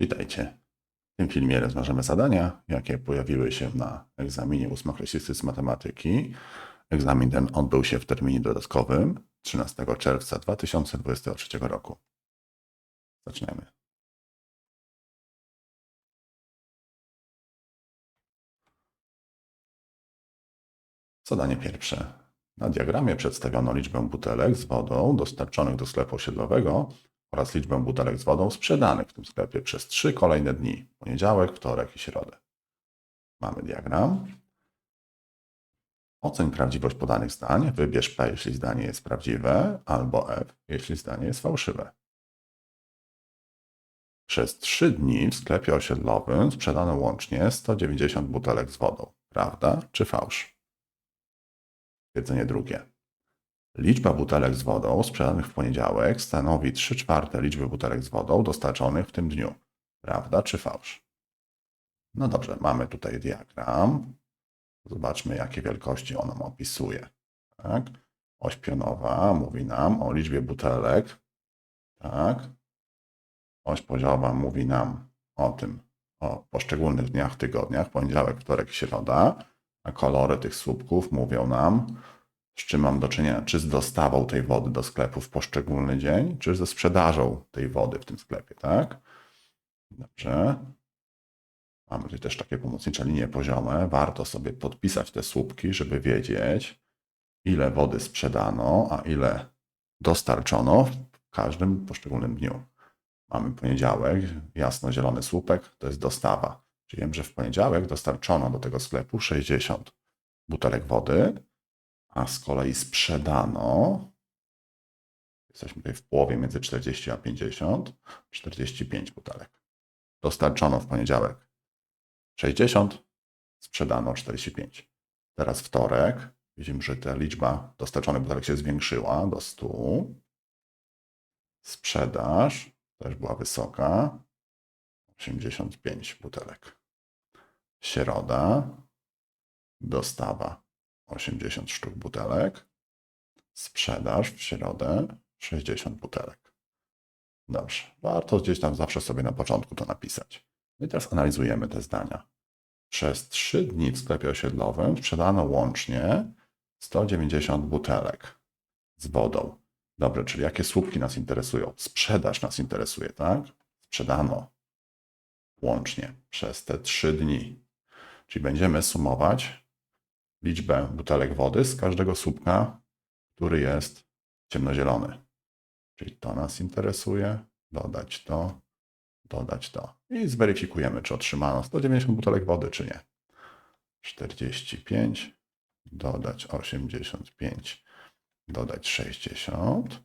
Witajcie. W tym filmie rozważamy zadania, jakie pojawiły się na egzaminie ósmoklasisty z matematyki. Egzamin ten odbył się w terminie dodatkowym 13 czerwca 2023 roku. Zaczynamy. Zadanie pierwsze. Na diagramie przedstawiono liczbę butelek z wodą dostarczonych do sklepu osiedlowego oraz liczbę butelek z wodą sprzedanych w tym sklepie przez trzy kolejne dni poniedziałek, wtorek i środę. Mamy diagram. Oceń prawdziwość podanych zdań. Wybierz P, jeśli zdanie jest prawdziwe, albo F, jeśli zdanie jest fałszywe. Przez trzy dni w sklepie osiedlowym sprzedano łącznie 190 butelek z wodą. Prawda czy fałsz? Stwierdzenie drugie. Liczba butelek z wodą sprzedanych w poniedziałek stanowi 3 czwarte liczby butelek z wodą dostarczonych w tym dniu. Prawda czy fałsz? No dobrze, mamy tutaj diagram. Zobaczmy, jakie wielkości on nam opisuje. Tak? Oś pionowa mówi nam o liczbie butelek. Tak? Oś poziowa mówi nam o tym, o poszczególnych dniach, tygodniach, poniedziałek, wtorek, środa. A kolory tych słupków mówią nam, z czym mam do czynienia, czy z dostawą tej wody do sklepu w poszczególny dzień, czy ze sprzedażą tej wody w tym sklepie, tak? Dobrze. Mamy tutaj też takie pomocnicze linie poziome. Warto sobie podpisać te słupki, żeby wiedzieć, ile wody sprzedano, a ile dostarczono w każdym poszczególnym dniu. Mamy poniedziałek, jasno-zielony słupek, to jest dostawa. Czyli wiem, że w poniedziałek dostarczono do tego sklepu 60 butelek wody, a z kolei sprzedano, jesteśmy tutaj w połowie między 40 a 50, 45 butelek. Dostarczono w poniedziałek 60, sprzedano 45. Teraz wtorek, widzimy, że ta liczba dostarczonych butelek się zwiększyła do 100. Sprzedaż też była wysoka, 85 butelek. Środa, dostawa 80 sztuk butelek, sprzedaż w środę 60 butelek. Dobrze, warto gdzieś tam zawsze sobie na początku to napisać. No i teraz analizujemy te zdania. Przez 3 dni w sklepie osiedlowym sprzedano łącznie 190 butelek z wodą. Dobrze, czyli jakie słupki nas interesują? Sprzedaż nas interesuje, tak? Sprzedano łącznie przez te 3 dni. Czyli będziemy sumować liczbę butelek wody z każdego słupka, który jest ciemnozielony. Czyli to nas interesuje, dodać to, dodać to. I zweryfikujemy, czy otrzymano 190 butelek wody, czy nie. 45, dodać 85, dodać 60.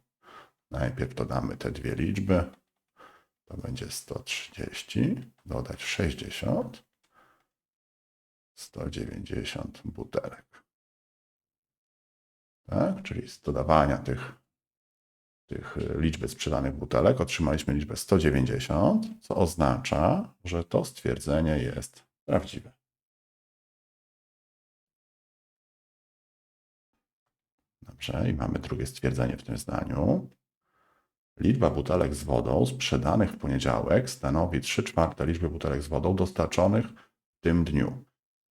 Najpierw dodamy te dwie liczby. To będzie 130, dodać 60. 190 butelek. Tak? Czyli z dodawania tych, tych liczby sprzedanych butelek otrzymaliśmy liczbę 190, co oznacza, że to stwierdzenie jest prawdziwe. Dobrze, i mamy drugie stwierdzenie w tym zdaniu. Liczba butelek z wodą sprzedanych w poniedziałek stanowi 3 czwarte liczby butelek z wodą dostarczonych w tym dniu.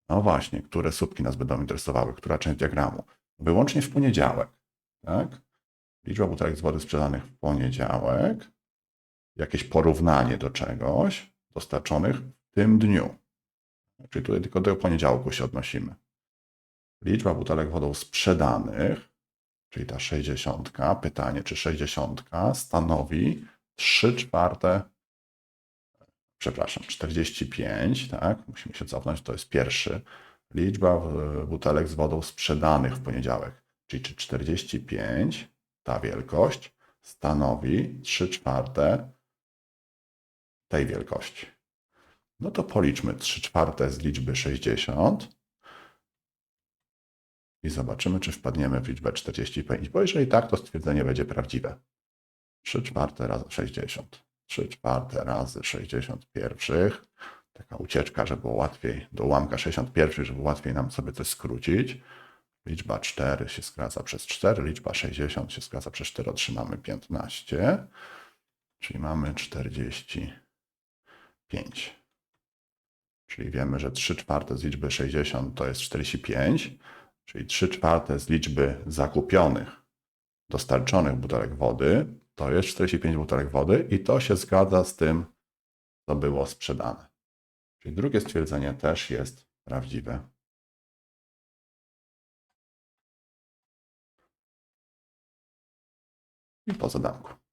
No właśnie, które słupki nas będą interesowały, która część diagramu? Wyłącznie w poniedziałek, tak? Liczba butelek z wody sprzedanych w poniedziałek, jakieś porównanie do czegoś dostarczonych w tym dniu. Czyli tutaj tylko do poniedziałku się odnosimy. Liczba butelek wodą sprzedanych, czyli ta 60, pytanie, czy 60 stanowi 3 czwarte przepraszam, 45, tak, musimy się cofnąć, to jest pierwszy, liczba butelek z wodą sprzedanych w poniedziałek, czyli czy 45, ta wielkość, stanowi 3 czwarte tej wielkości. No to policzmy 3 czwarte z liczby 60 i zobaczymy, czy wpadniemy w liczbę 45, bo jeżeli tak, to stwierdzenie będzie prawdziwe. 3 czwarte razy 60. 3 czwarte razy 61. Taka ucieczka, żeby było łatwiej, do ułamka 61, żeby łatwiej nam sobie coś skrócić. Liczba 4 się skraca przez 4, liczba 60 się skraca przez 4, otrzymamy 15. Czyli mamy 45 5. Czyli wiemy, że 3 czwarte z liczby 60 to jest 45, czyli 3 czwarte z liczby zakupionych, dostarczonych butelek wody to jest 45 butelek wody i to się zgadza z tym, co było sprzedane. Czyli drugie stwierdzenie też jest prawdziwe. I po zadanku.